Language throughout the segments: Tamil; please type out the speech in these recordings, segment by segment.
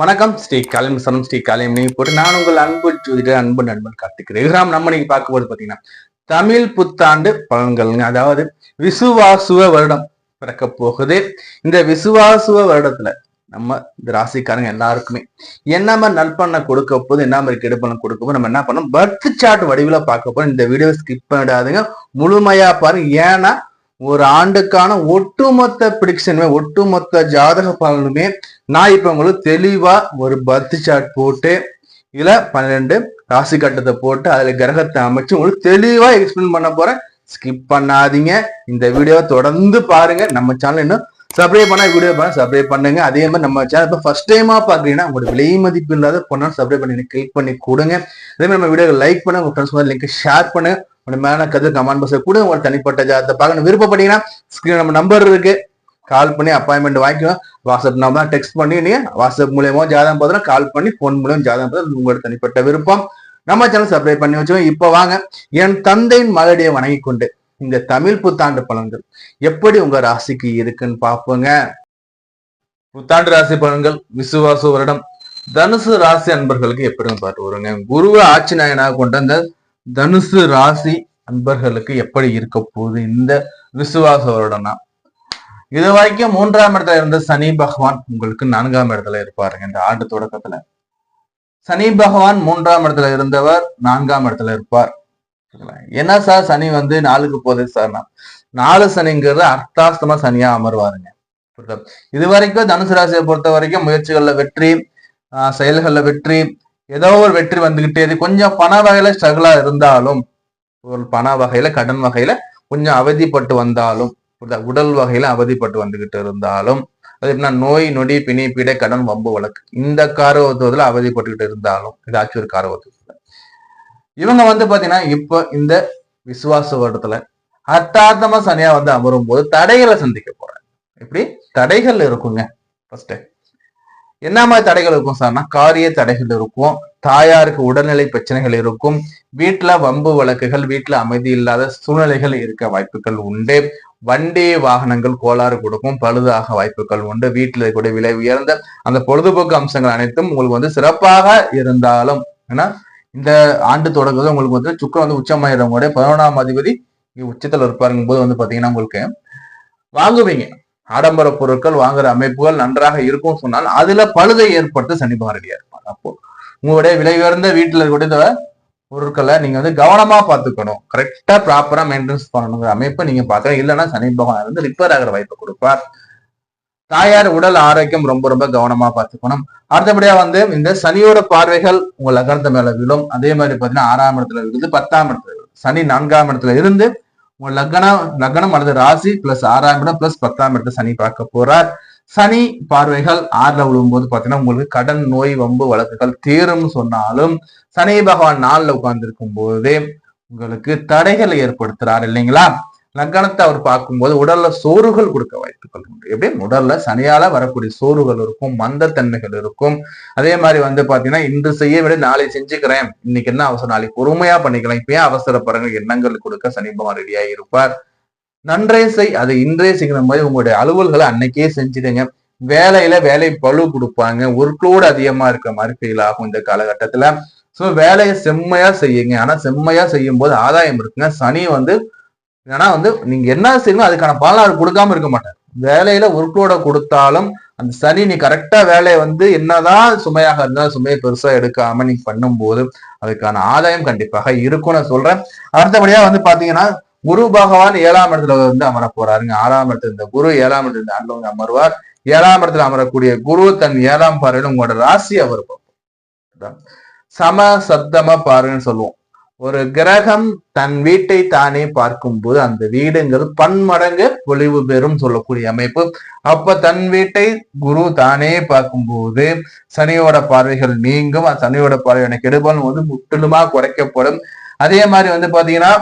வணக்கம். ஸ்ரீ காலம் சனம் ஸ்ரீ காலம் நீங்க போட்டு நான் உங்கள் அன்பு ஜோதிடர் அன்பு நண்பன் கார்த்திக். ரகுராம் நம்ம இன்னைக்கு பார்க்கும்போது பார்த்தீங்கன்னா பாத்தீங்கன்னா தமிழ் புத்தாண்டு பலன்கள்ங்க அதாவது விசுவாசுவ வருடம் பிறக்க போகுது. இந்த விசுவாசுவ வருடத்துல நம்ம இந்த ராசிக்காரங்க எல்லாருக்குமே என்ன மாதிரி நற்பண்ண கொடுக்க போது என்ன மாதிரி கெடுப்பணம் கொடுக்க போது நம்ம என்ன பண்ணோம் பர்த் சார்ட் வடிவில் பார்க்க போறோம். இந்த வீடியோ ஸ்கிப் பண்ணிடாதுங்க. முழுமையா பாருங்க. ஏன்னா ஒரு ஆண்டுக்கான ஒட்டுமொத்த பிடிக்ஷனுமே ஒட்டுமொத்த ஜாதக பலனுமே நான் இப்ப உங்களுக்கு தெளிவா ஒரு பர்த் சார்ட் போட்டு இதுல பன்னிரெண்டு ராசி கட்டத்தை போட்டு அதுல கிரகத்தை அமைச்சு உங்களுக்கு தெளிவா எக்ஸ்பிளைன் பண்ண போறேன். ஸ்கிப் பண்ணாதீங்க. இந்த வீடியோவை தொடர்ந்து பாருங்க. நம்ம சேனல் இன்னும் சப்ஸ்கிரைப் பண்ணா வீடியோ பண்ண சப்ஸ்கிரைப் பண்ணுங்க. அதே மாதிரி நம்ம சேனல் இப்போ ஃபர்ஸ்ட் டைமா பாக்குறீங்கன்னா உங்களோட விலை மதிப்பு இல்லாத பொண்ணு சப்ஸ்கிரைப் பண்ணி கிளிக் பண்ணி கொடுங்க. அதே மாதிரி நம்ம வீடியோ லைக் பண்ணுங்க. உங்க ஃப்ரெண்ட்ஸ் லிங்க் ஷேர் பண்ணுங்க. உங்க மேல கதை கமெண்ட் பாக்ஸ்ல கூட உங்களோட தனிப்பட்ட ஜாதத்தை பார்க்கணும். விருப்பப்பட்டீங்கன்னா ஸ்கிரீன் நம்ம நம்பர் இருக்கு. கால் பண்ணி அப்பாயின்மெண்ட் வாங்கிக்கலாம் வாட்ஸ்அப் நம்பர் டெக்ஸ்ட் பண்ணி நீ வாட்ஸ்அப் மூலியமா ஜாதகம் பார்த்தா கால் பண்ணி ஃபோன் மூலியம் ஜாதகம் பார்த்தா உங்களோட தனிப்பட்ட விருப்பம். நம்ம சேனல் சப்ஸ்கிரைப் பண்ணி வச்சுக்கோங்க. இப்போ வாங்க. என் தந்தையின் மகளடியை வணங்கி கொண்டு இந்த தமிழ் புத்தாண்டு பலன்கள் எப்படி உங்க ராசிக்கு இருக்குன்னு பார்ப்போங்க. புத்தாண்டு ராசி பலன்கள் விசுவாச வருடம் தனுசு ராசி அன்பர்களுக்கு எப்படி பார்த்து வருங்க. குருவை ஆட்சி நாயனாக கொண்ட அந்த தனுசு ராசி அன்பர்களுக்கு எப்படி இருக்க போகுது இந்த விசுவாச வருடம்னா? இது வரைக்கும் மூன்றாம் இடத்துல இருந்த சனி பகவான் உங்களுக்கு நான்காம் இடத்துல இருப்பாருங்க இந்த ஆண்டு தொடக்கத்துல. சனி பகவான் மூன்றாம் இடத்துல இருந்தவர் நான்காம் இடத்துல இருப்பார். என்ன சார் சனி வந்து நாளுக்கு போகுது சார்னா நாலு சனிங்கிறது அர்த்தாஸ்தமா சனியா அமர்வாருங்க. இது வரைக்கும் தனுசு ராசியை பொறுத்த வரைக்கும் முயற்சிகள்ல வெற்றி ஆஹ் செயல்கள்ல வெற்றி ஏதோ ஒரு வெற்றி வந்துகிட்டே இருக்கு. கொஞ்சம் பண வகையில ஸ்ட்ரகிளா இருந்தாலும் ஒரு பண வகையில கடன் வகையில கொஞ்சம் அவதிப்பட்டு வந்தாலும் உடல் வகையில அவதிப்பட்டு வந்துகிட்டு இருந்தாலும் அது எப்படின்னா நோய் நொடி பிணி பீடை கடன் வம்பு வழக்கு. இந்த காரவத்துவத்துல அவதிப்பட்டுக்கிட்டு இருந்தாலும் ஏதாச்சும் ஒரு காரவத்துவத்துல இவங்க வந்து பாத்தீங்கன்னா இப்ப இந்த விசுவாச வருடத்துல அர்த்தார்த்தமா சனியா வந்து அமரும் போது தடைகளை சந்திக்க போறாங்க எப்படி? தடைகள் இருக்குங்க. ஃபர்ஸ்ட் என்ன மாதிரி தடைகள் இருக்கும் சார்னா காரிய தடைகள் இருக்கும் தாயாருக்கு உடல்நிலை பிரச்சனைகள் இருக்கும் வீட்டுல வம்பு வழக்குகள் வீட்டுல அமைதி இல்லாத சூழ்நிலைகள் இருக்க வாய்ப்புகள் உண்டு. வண்டி வாகனங்கள் கோளாறு கொடுக்கும் பழுதாக வாய்ப்புகள் உண்டு. வீட்டுல கூட விலை உயர்ந்த அந்த பொழுதுபோக்கு அம்சங்கள் அனைத்தும் உங்களுக்கு வந்து சிறப்பாக இருந்தாலும் ஏன்னா இந்த ஆண்டு தொடங்குறது உங்களுக்கு வந்து சுக்கரம் வந்து உச்சமாயிரவங்களுடைய பதினொன்றாம் அதிபதி இங்க உச்சத்துல இருப்பாருங்கும் போது வந்து பாத்தீங்கன்னா உங்களுக்கு வாங்குவீங்க. ஆடம்பர பொருட்கள் வாங்குற அமைப்புகள் நன்றாக இருக்கும் சொன்னால் அதுல பழுதை ஏற்படுத்த சனி பகரடியா இருப்பாங்க அப்போ உங்களுடைய விலை உயர்ந்த வீட்டுல இருக்கக்கூடிய பொருட்களை நீங்க வந்து கவனமா பார்த்துக்கணும். கரெக்டா ப்ராப்பரா மெயின்டெனன்ஸ் பண்ணணுங்கிற அமைப்பை நீங்க பார்க்கணும். இல்லைன்னா சனி பகவான் வந்து ரிப்பேர் ஆகிற வாய்ப்பை கொடுப்பார். தாயார் உடல் ஆரோக்கியம் ரொம்ப ரொம்ப கவனமா பார்த்துக்கணும். அடுத்தபடியா வந்து இந்த சனியோட பார்வைகள் உங்க லக்னத்து மேல விழும். அதே மாதிரி பாத்தீங்கன்னா ஆறாம் இடத்துல இருந்து பத்தாம் இடத்துல சனி நான்காம் இடத்துல இருந்து உங்க லக்னம் லக்னம் அல்லது ராசி பிளஸ் ஆறாம் இடம் பிளஸ் பத்தாம் இடத்தை சனி பார்க்க போறார். சனி பார்வைகள் ஆறுல விழும்போது பாத்தீங்கன்னா உங்களுக்கு கடன் நோய் வம்பு வழக்குகள் தீரும் சொன்னாலும் சனி பகவான் நாளில் உட்கார்ந்து இருக்கும் போது உங்களுக்கு தடைகளை ஏற்படுத்துறாரு இல்லைங்களா? லக்னத்தை அவர் பார்க்கும்போது உடல்ல சோறுகள் கொடுக்க வாய்ப்புகள் உண்டு. எப்படி உடல்ல சனியால வரக்கூடிய சோறுகள் இருக்கும் மந்தத்தன்மைகள் இருக்கும். அதே மாதிரி வந்து பாத்தீங்கன்னா இன்று செய்ய விட நாளை செஞ்சுக்கிறேன். இன்னைக்கு என்ன அவசரம் நாளைக்கு பொறுமையா பண்ணிக்கலாம். இப்பயே அவசரப்படுற எண்ணங்கள் கொடுக்க சனி பகவான் இருப்பார்? நன்றே செய். அதை இன்றே செய்கிற மாதிரி உங்களுடைய அலுவல்களை அன்னைக்கே செஞ்சிடுங்க. வேலையில வேலை பளு கொடுப்பாங்க. ஒர்க்லோடு அதிகமா இருக்க மாதிரி ஃபீல் ஆகும் இந்த காலகட்டத்துல. சோ வேலையை செம்மையா செய்யுங்க. ஆனா செம்மையா செய்யும் போது ஆதாயம் இருக்குங்க. சனி வந்து ஏன்னா வந்து நீங்க என்ன செய்யணும் அதுக்கான பலன் அவர் கொடுக்காம இருக்க மாட்டார். வேலையில ஒர்க்லோட கொடுத்தாலும் அந்த சனி நீ கரெக்டா வேலையை வந்து என்னதான் சுமையாக இருந்தாலும் சுமையை பெருசா எடுக்காம நீ பண்ணும்போது அதுக்கான ஆதாயம் கண்டிப்பாக இருக்கும்னு நான் சொல்றேன். அடுத்தபடியா வந்து பாத்தீங்கன்னா குரு பகவான் ஏழாம் இடத்துல வந்து அமர போறாருங்க. ஆறாம் இடத்துல இருந்த குரு ஏழாம் இடத்துல இருந்த ஆண்டு அமர்வார். ஏழாம் இடத்துல அமரக்கூடிய குரு தன் ஏழாம் பார்வையில் உங்களோட ராசி அவர் பார்ப்பார். சம சப்தம பாருன்னு சொல்லுவோம். ஒரு கிரகம் தன் வீட்டை தானே பார்க்கும்போது அந்த வீடுங்கிறது பன்மடங்கு பொலிவு பெறும் சொல்லக்கூடிய அமைப்பு. அப்ப தன் வீட்டை குரு தானே பார்க்கும்போது சனியோட பார்வைகள் நீங்கும். சனியோட பார்வையான கெடுபல் வந்து முற்றிலுமா குறைக்கப்படும். அதே மாதிரி வந்து பாத்தீங்கன்னா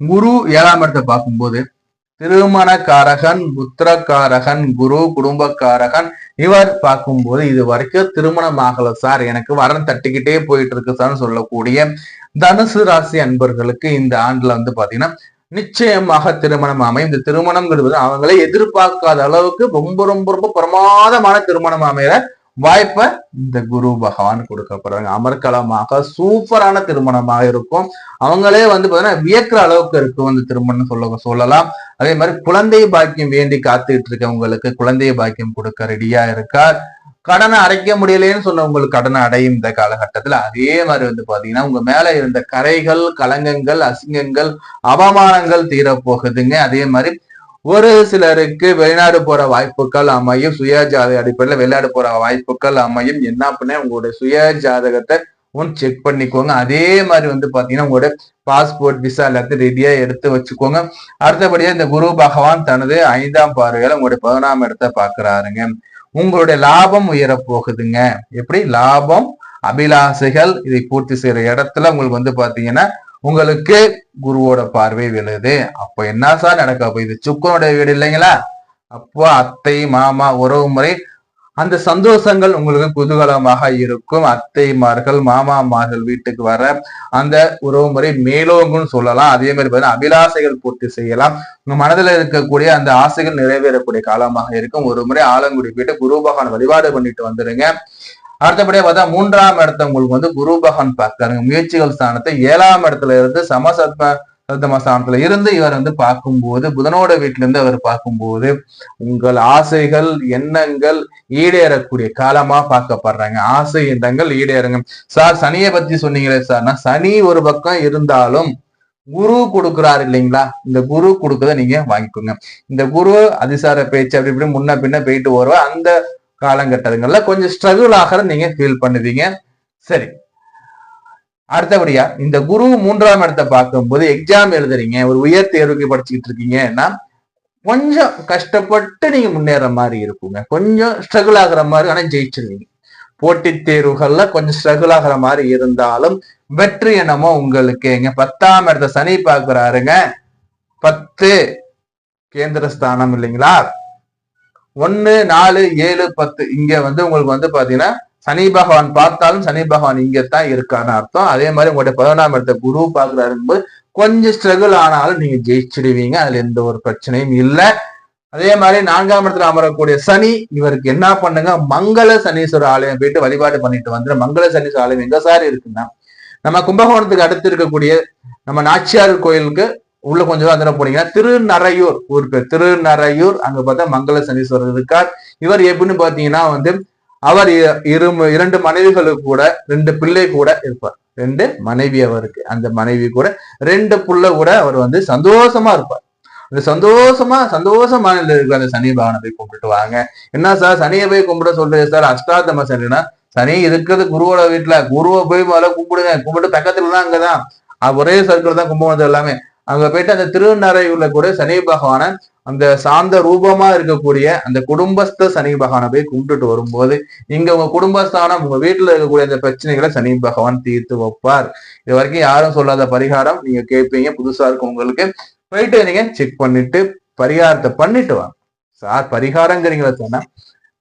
குரு ஏழாம் இடத்தை பார்க்கும்போது திருமணக்காரகன் புத்திரக்காரகன் குரு குடும்பக்காரகன் இவர் பார்க்கும்போது இது வரைக்கும் திருமணம் ஆகல சார். எனக்கு வரன் தட்டிக்கிட்டே போயிட்டு இருக்கு சார்னு சொல்லக்கூடிய தனுசு ராசி அன்பர்களுக்கு இந்த ஆண்டுல வந்து பாத்தீங்கன்னா நிச்சயமாக திருமணம் அமையும். இந்த திருமணம்ங்கிறது அவங்களே எதிர்பார்க்காத அளவுக்கு ரொம்ப ரொம்ப ரொம்ப பிரமாதமான திருமணம் அமைகிற வாய்ப்பை இந்த குரு பகவான் கொடுக்க போறாங்க அமர்கலமாக சூப்பரான திருமணமாக இருக்கும். அவங்களே வந்து பாத்தீங்கன்னா வியக்கிற அளவுக்கு இருக்கும் அந்த திருமணம் சொல்ல சொல்லலாம். அதே மாதிரி குழந்தை பாக்கியம் வேண்டி காத்துக்கிட்டு இருக்கவங்களுக்கு குழந்தை பாக்கியம் கொடுக்க ரெடியா இருக்கார். கடனை அடைக்க முடியலையேன்னு சொன்னவங்களுக்கு கடனை அடையும் இந்த காலகட்டத்துல. அதே மாதிரி வந்து பாத்தீங்கன்னா உங்க மேல இருந்த கரைகள் கலங்கங்கள் அசிங்கங்கள் அவமானங்கள் தீரப்போகுதுங்க. அதே மாதிரி ஒரு சிலருக்கு வெளிநாடு போற வாய்ப்புகள் அமையும். சுய ஜாதக அடிப்படையில் வெளிநாடு போற வாய்ப்புகள் அமையும். என்ன பண்ண உங்களுடைய சுய ஜாதகத்தை ஒன்று செக் பண்ணிக்கோங்க. அதே மாதிரி வந்து பாத்தீங்கன்னா உங்களோட பாஸ்போர்ட் விசா எல்லாத்தையும் ரெடியா எடுத்து வச்சுக்கோங்க. அடுத்தபடியா இந்த குரு பகவான் தனது ஐந்தாம் பார்வையில உங்களுடைய பதினாம் இடத்தை பாக்குறாருங்க. உங்களுடைய லாபம் உயர போகுதுங்க எப்படி? லாபம் அபிலாசைகள் இதை பூர்த்தி செய்யற இடத்துல உங்களுக்கு வந்து பாத்தீங்கன்னா உங்களுக்கு குருவோட பார்வை விழுது. அப்போ என்ன சார் நடக்க போயிது சுக்கனுடைய வீடு இல்லைங்களா? அப்போ அத்தை மாமா உறவு முறை அந்த சந்தோஷங்கள் உங்களுக்கு குதூகலமாக இருக்கும். அத்தைமார்கள் மாமாமார்கள் வீட்டுக்கு வர அந்த உறவு முறை மேலோங்குன்னு சொல்லலாம். அதே மாதிரி பார்த்தீங்கன்னா அபிலாசைகள் பூர்த்தி செய்யலாம். உங்க மனதில் இருக்கக்கூடிய அந்த ஆசைகள் நிறைவேறக்கூடிய காலமாக இருக்கும். ஒரு முறை ஆலங்குடி போயிட்டு குரு பகவான் வழிபாடு பண்ணிட்டு வந்துடுங்க அடுத்தபடியே பார்த்தா மூன்றாம் இடத்த உங்களுக்கு வந்து குரு பகவான் முயற்சிகள் ஸ்தானத்தை ஏழாம் இடத்துல இருந்து சமசத்ம சப்தமஸ்தானத்துல இருந்து இவர் வந்து பார்க்கும்போது புதனோட வீட்டுல இருந்து அவர் பார்க்கும்போது உங்கள் ஆசைகள் எண்ணங்கள் ஈடேறக்கூடிய காலமா பார்க்கப்படுறாங்க. ஆசை எண்ணங்கள் ஈடேறுங்க. சார் சனியை பத்தி சொன்னீங்களே சார்னா சனி ஒரு பக்கம் இருந்தாலும் குரு கொடுக்குறாரு இல்லைங்களா? இந்த குரு கொடுக்கறத நீங்க வாங்கிக்கோங்க. இந்த குரு அதிசார பேச்சு அப்படி இப்படி முன்ன பின்ன போயிட்டு வருவா அந்த காலகட்டங்கள்ல கொஞ்சம் ஸ்ட்ரகிள் ஆகிற நீங்க ஃபீல் பண்ணுவீங்க. சரி. அடுத்தபடியா இந்த குரு மூன்றாம் இடத்தை பார்க்கும்போது எக்ஸாம் எழுதுறீங்க ஒரு உயர் தேர்வுக்கு படிச்சுக்கிட்டு இருக்கீங்கன்னா கொஞ்சம் கஷ்டப்பட்டு நீங்க முன்னேற மாதிரி இருக்குங்க. கொஞ்சம் ஸ்ட்ரகிள் ஆகுற மாதிரி ஆனா ஜெயிச்சிருவீங்க. போட்டித் தேர்வுகள்ல கொஞ்சம் ஸ்ட்ரகிள் ஆகிற மாதிரி இருந்தாலும் வெற்றி என்னமோ உங்களுக்கு. எங்க பத்தாம் இடத்த சனி பார்க்கிறாருங்க. பத்து. கேந்திர ஸ்தானம் இல்லைங்களா? ஒன்னு நாலு ஏழு பத்து. இங்க வந்து உங்களுக்கு வந்து பாத்தீங்கன்னா சனி பகவான் பார்த்தாலும் சனி பகவான் இங்கத்தான் இருக்கான்னு அர்த்தம். அதே மாதிரி உங்களுடைய பதினொன்றாம் இடத்த குரு பாக்குறாருங்கும்போது கொஞ்சம் ஸ்ட்ரகிள் ஆனாலும் நீங்க ஜெயிச்சிடுவீங்க. அதுல எந்த ஒரு பிரச்சனையும் இல்லை. அதே மாதிரி நான்காம் இடத்துல அமரக்கூடிய சனி இவருக்கு என்ன பண்ணுங்க? மங்கள சனீஸ்வரர் ஆலயம் போயிட்டு வழிபாடு பண்ணிட்டு வந்துடும் மங்கள சனீஸ்வரர் ஆலயம் எங்க சார் இருக்குன்னா நம்ம கும்பகோணத்துக்கு அடுத்து இருக்கக்கூடிய நம்ம நாச்சியார் கோயிலுக்கு உள்ள கொஞ்சம் தூரம் போனீங்கன்னா திருநறையூர் ஊர் பேர் திருநறையூர் அங்க பார்த்தா மங்கள சனீஸ்வரர் இருக்கார். இவர் எப்படின்னு பாத்தீங்கன்னா வந்து அவர் இரு இரண்டு மனைவிகளுக்கு கூட ரெண்டு பிள்ளை கூட இருப்பார். ரெண்டு மனைவி அவருக்கு அந்த மனைவி கூட. ரெண்டு புள்ள கூட அவர் வந்து சந்தோஷமா இருப்பார். அந்த சந்தோஷமா சந்தோஷமான இருக்கிற அந்த சனி பகவானை போய் கும்பிட்டு வாங்க. என்ன சார் சனியை போய் கும்பிட சொல்றது சார்? அஷ்டாத்தம சனினா சனி இருக்கிறது குருவோட வீட்டுல குருவை போய் முதல்ல கும்பிடுங்க. கும்பிட்டு பக்கத்துல தான் அங்கதான். ஒரே சர்க்கிள் தான் கும்பகோணத்து எல்லாமே. அங்க போயிட்டு அந்த திருநறையூர்ல கூட சனி பகவான அந்த சாந்த ரூபமா இருக்கக்கூடிய அந்த குடும்பஸ்த சனி பகவானை போய் கும்பிட்டுட்டு வரும்போது இங்க உங்க குடும்பஸ்தானம் உங்க வீட்டுல இருக்கக்கூடிய அந்த பிரச்சனைகளை சனி பகவான் தீர்த்து வைப்பார். இது வரைக்கும் யாரும் சொல்லாத பரிகாரம் நீங்க கேட்பீங்க புதுசா இருக்கும் உங்களுக்கு போயிட்டு நீங்க செக் பண்ணிட்டு பரிகாரத்தை பண்ணிட்டு வாங்க. சார் பரிகாரங்கிறீங்களா சொன்னா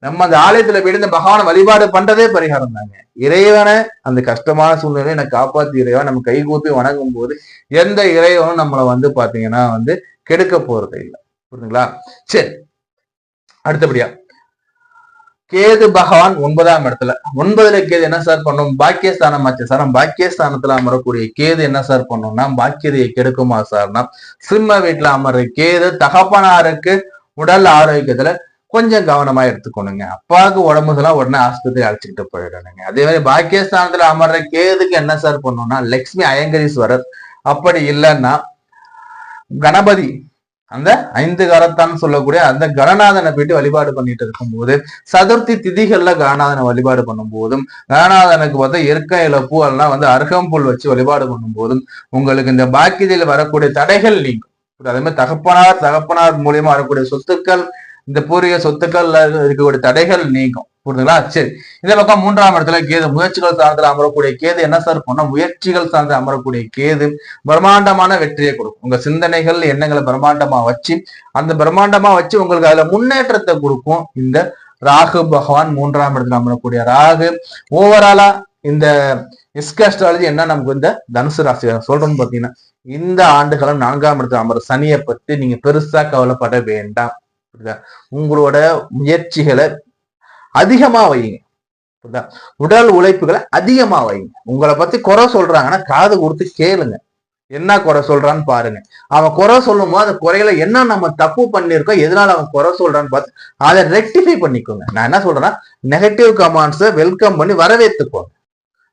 நம்ம அந்த ஆலயத்துல போயிட்டு இந்த பகவானை வழிபாடு பண்றதே பரிகாரம் தாங்க. இறைவனை அந்த கஷ்டமான சூழ்நிலையை நான் காப்பாத்தி இறைவன். நம்ம கை கூப்பி வணங்கும் போது எந்த இறைவனும் நம்மளை வந்து பாத்தீங்கன்னா வந்து கெடுக்க போறது இல்லை. புரியுதுங்களா சரி. அடுத்தபடியா. கேது பகவான் ஒன்பதாம் இடத்துல. ஒன்பதுல கேது என்ன சார் பண்ணும்? பாக்கியஸ்தானம் ஆச்சு சார் பாக்கியஸ்தானத்துல அமரக்கூடிய கேது என்ன சார் பண்ணும்னா பாக்கியதையை கெடுக்குமா சார்னா சிம்ம வீட்டுல அமர்ற கேது தகப்பனாருக்கு உடல் ஆரோக்கியத்துல கொஞ்சம் கவனமா எடுத்துக்கணுங்க. அப்பாவுக்கு உடம்புலாம் உடனே ஆஸ்பத்திரி அழைச்சிக்கிட்டு போயிடணுங்க. அதே மாதிரி பாக்கியஸ்தானத்துல அமர்ற கேதுக்கு என்ன சார் பண்ணணும்னா லக்ஷ்மி அயங்கரீஸ்வரர் அப்படி இல்லைன்னா கணபதி அந்த ஐந்து கரத்தான் சொல்லக்கூடிய அந்த கணநாதனை போயிட்டு வழிபாடு பண்ணிட்டு இருக்கும் போது சதுர்த்தி திதிகள்ல கணநாதனை வழிபாடு பண்ணும் போதும் கணநாதனுக்கு பார்த்தா இயற்கை இழப்பு எல்லாம் வந்து அருகம்புல் வச்சு வழிபாடு பண்ணும் போதும் உங்களுக்கு இந்த பாக்கியத்தில் வரக்கூடிய தடைகள் நீங்கும். அதே மாதிரி தகப்பனார் தகப்பனார் மூலியமா வரக்கூடிய சொத்துக்கள் இந்த பூர்வீக சொத்துக்கள்ல இருக்கக்கூடிய தடைகள் நீங்கும். புரியுதுங்களா? சரி. இந்த பக்கம் மூன்றாம் இடத்துல கேது. முயற்சிகள் சார்ந்த அமரக்கூடிய கேது. என்ன சார் பண்ணா முயற்சிகள் சார்ந்து அமரக்கூடிய கேது பிரம்மாண்டமான வெற்றியை கொடுக்கும். உங்க சிந்தனைகள் எண்ணங்களை பிரம்மாண்டமா வச்சு அந்த பிரம்மாண்டமா வச்சு உங்களுக்கு அதுல முன்னேற்றத்தை கொடுக்கும். இந்த ராகு பகவான் மூன்றாம் இடத்துல அமரக்கூடிய ராகு. ஓவராலா இந்த எஸ்காஸ்ட்ராலஜி என்ன? நமக்கு இந்த தனுசு ராசி. சொல்றோம்னு பாத்தீங்கன்னா இந்த ஆண்டுகளும் நான்காம் இடத்துல அமர சனியை பத்தி நீங்க பெருசா கவலைப்பட வேண்டாம். புரியுதா? உங்களோட முயற்சிகளை அதிகமா வைங்க புரியுதா? உடல் உழைப்புகளை அதிகமா வைங்க உங்களை பத்தி குறை சொல்றாங்கன்னா காது கொடுத்து கேளுங்க. என்ன குறை சொல்றான்னு பாருங்க. அவன் குறை சொல்லும் போது அந்த குறையில என்ன நம்ம தப்பு பண்ணிருக்கோம் எதனால அவன் குறை சொல்றான்னு பார்த்து அதை ரெக்டிஃபை பண்ணிக்கோங்க. நான் என்ன சொல்றேன்னா நெகட்டிவ் கமாண்ட்ஸை வெல்கம் பண்ணி வரவேற்றுக்கோங்க.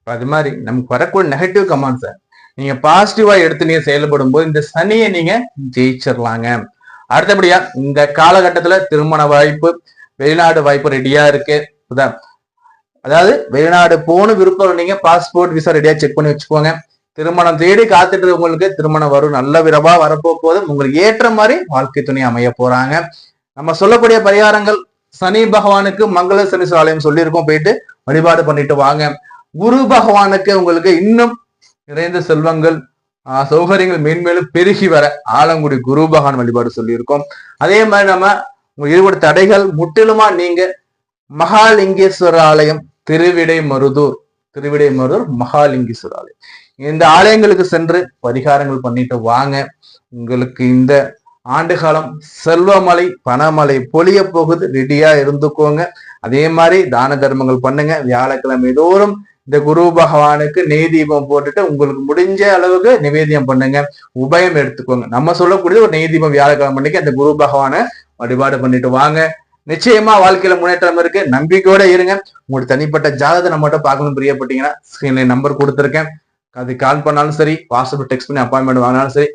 அது மாதிரி நமக்கு வரக்கூடிய நெகட்டிவ் கமாண்ட்ஸை நீங்க பாசிட்டிவா எடுத்து நீங்க செயல்படும் போது இந்த சனியை நீங்க ஜெயிச்சிடலாங்க அடுத்தபடியா இந்த காலகட்டத்துல திருமண வாய்ப்பு வெளிநாடு வாய்ப்பு ரெடியா இருக்கு. அதாவது வெளிநாடு போன விருப்பம் நீங்க பாஸ்போர்ட் விசா ரெடியா செக் பண்ணி வச்சுக்கோங்க. திருமணம் தேடி காத்துட்டு உங்களுக்கு திருமணம் வரும். நல்ல விரவா வரப்போ போதும் உங்களுக்கு ஏற்ற மாதிரி வாழ்க்கை துணை அமைய போறாங்க. நம்ம சொல்லக்கூடிய பரிகாரங்கள் சனி பகவானுக்கு மங்கள சனி ஆலயம் சொல்லியிருக்கோம். போயிட்டு வழிபாடு பண்ணிட்டு வாங்க. குரு பகவானுக்கு உங்களுக்கு இன்னும் நிறைந்த செல்வங்கள் சௌகரியங்கள் மேன்மேலும் பெருகி வர ஆலங்குடி குரு பகவான் வழிபாடு சொல்லியிருக்கோம். அதே மாதிரி நம்ம இருபது தடைகள் முற்றிலுமா நீங்க மகாலிங்கேஸ்வர ஆலயம் திருவிடை மருதூர் திருவிடை மருதூர் மகாலிங்கேஸ்வர ஆலயம். இந்த ஆலயங்களுக்கு சென்று பரிகாரங்கள் பண்ணிட்டு வாங்க. உங்களுக்கு இந்த ஆண்டு காலம் செல்வமலை பணமலை பொழிய போகுது ரெடியா இருந்துக்கோங்க. அதே மாதிரி தான தர்மங்கள் பண்ணுங்க. வியாழக்கிழமை தோறும் இந்த குரு பகவானுக்கு நெய் தீபம் போட்டுட்டு உங்களுக்கு முடிஞ்ச அளவுக்கு நிவேதியம் பண்ணுங்க. உபயம் எடுத்துக்கோங்க. நம்ம சொல்லக்கூடிய ஒரு நெய் தீபம் வியாழக்கிழமை அன்னைக்கு அந்த குரு பகவானை வழிபாடு பண்ணிட்டு வாங்க. நிச்சயமா வாழ்க்கையில முன்னேற்றம் இருக்கு. நம்பிக்கையோட இருங்க. உங்களுக்கு தனிப்பட்ட ஜாதகத்தை நம்மகிட்ட பார்க்கணும் பிரியப்பட்டீங்கன்னா ஸ்கிரீன்ல நம்பர் கொடுத்துருக்கேன். அது கால் பண்ணாலும் சரி வாட்ஸ்அப் டெக்ஸ்ட் பண்ணி அப்பாயின்மெண்ட் வாங்கினாலும் சரி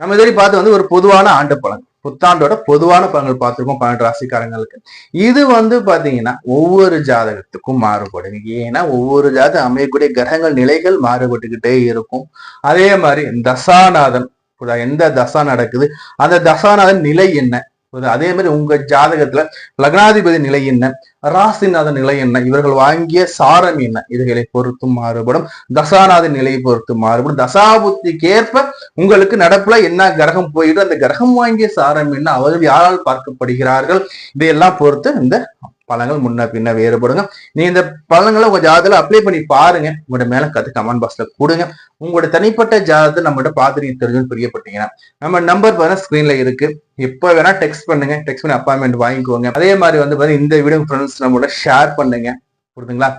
நம்ம இதை பார்த்து வந்து ஒரு பொதுவான ஆண்டு பலன். புத்தாண்டோட பொதுவான பலன்கள் பார்த்துருக்கோம் பன்னெண்டு ராசிக்காரங்களுக்கு. இது வந்து பாத்தீங்கன்னா ஒவ்வொரு ஜாதகத்துக்கும் மாறுபடும். ஏன்னா ஒவ்வொரு ஜாதகம் அமையக்கூடிய கிரகங்கள் நிலைகள் மாறுபட்டுக்கிட்டே இருக்கும். அதே மாதிரி தசாநாதன் எந்த தசா நடக்குது அந்த தசாநாதன் நிலை என்ன? அதே மாதிரி உங்க ஜாதகத்துல லக்னாதிபதி நிலை என்ன? ராசிநாத நிலை என்ன? இவர்கள் வாங்கிய சாரம் என்ன? இதுகளை பொறுத்து மாறுபடும். தசாநாத நிலையை பொறுத்து மாறுபடும். தசாபுத்திக்கேற்ப உங்களுக்கு நடப்புல என்ன கிரகம் போயிடும் அந்த கிரகம் வாங்கிய சாரம் என்ன? அவர்கள் யாரால் பார்க்கப்படுகிறார்கள்? இதையெல்லாம் பொறுத்து இந்த பழங்கள் முன்ன பின்ன வேறுபடுங்க. நீ இந்த பழங்களை உங்க ஜாதகத்துல அப்ளை பண்ணி பாருங்க. உங்களோட மேல கத்து கமெண்ட் பாக்ஸ்ல கொடுங்க. உங்களோட தனிப்பட்ட ஜாதகத்தை நம்மகிட்ட பார்த்து நீங்க தெரிஞ்சுன்னு பிரியப்பட்டீங்கன்னா நம்ம நம்பர் பார்த்தா ஸ்கிரீன்ல இருக்கு. எப்ப வேணா டெக்ஸ்ட் பண்ணுங்க. டெக்ஸ்ட் பண்ணி அப்பாயின்மெண்ட் வாங்கிக்கோங்க. அதே மாதிரி வந்து பாத்தீங்கன்னா இந்த வீடியோ ஃப்ரெண்ட்ஸ் நம்மளோட ஷேர் பண்ணுங்க. புரியுதுங்களா?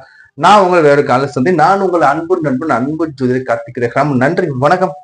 நான் உங்களை வேறு கால சந்தி நான் உங்கள் அன்பு நண்பன் அன்பு ஜோதிரை கார்த்திக் நன்றி வணக்கம்.